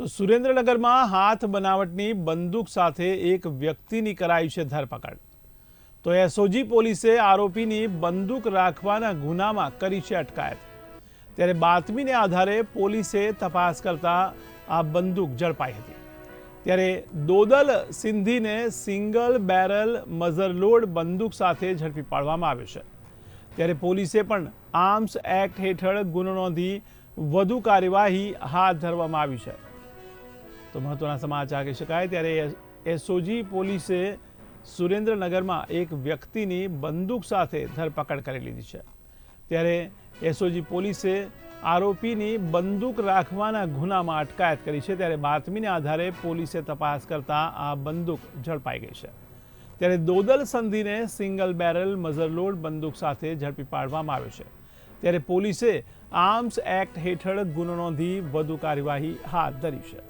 તો સુરેન્દ્રનગરમાં હાથ બનાવટની બંદૂક સાથે એક વ્યક્તિની કરાઈ છે ધરપકડ. તો એસઓજી પોલીસે આરોપીની બંદૂક રાખવાના ગુનામાં કરી છે અટકાયત. ત્યારે બાતમીને આધારે પોલીસે તપાસ કરતા આ બંદૂક ઝડપાઈ હતી. ત્યારે દોદલ સિંધીને સિંગલ બેરલ મઝરલોડ બંદૂક સાથે ઝડપી પાડવામાં આવ્યો છે. ત્યારે પોલીસે પણ આર્મ્સ એક્ટ હેઠળ ગુનો નોંધી વધુ કાર્યવાહી હાથ ધરવામાં આવી છે. તો મહત્વના સમાચાર કહી શકાય ત્યારે એસઓજી પોલીસે સુરેન્દ્રનગરમાં એક વ્યક્તિની બંદૂક સાથે ધરપકડ કરી લીધી છે. ત્યારે એસઓજી પોલીસે આરોપીની બંદૂક રાખવાના ગુનામાં અટકાયત કરી છે. ત્યારે બાતમીને આધારે પોલીસે તપાસ કરતા આ બંદૂક ઝડપાઈ ગઈ છે. ત્યારે દોદલ સંધિને સિંગલ બેરલ મઝરલોડ બંદૂક સાથે ઝડપી પાડવામાં આવ્યો છે. ત્યારે પોલીસે આર્મ્સ એક્ટ હેઠળ ગુનો નોંધી વધુ કાર્યવાહી હાથ ધરી છે.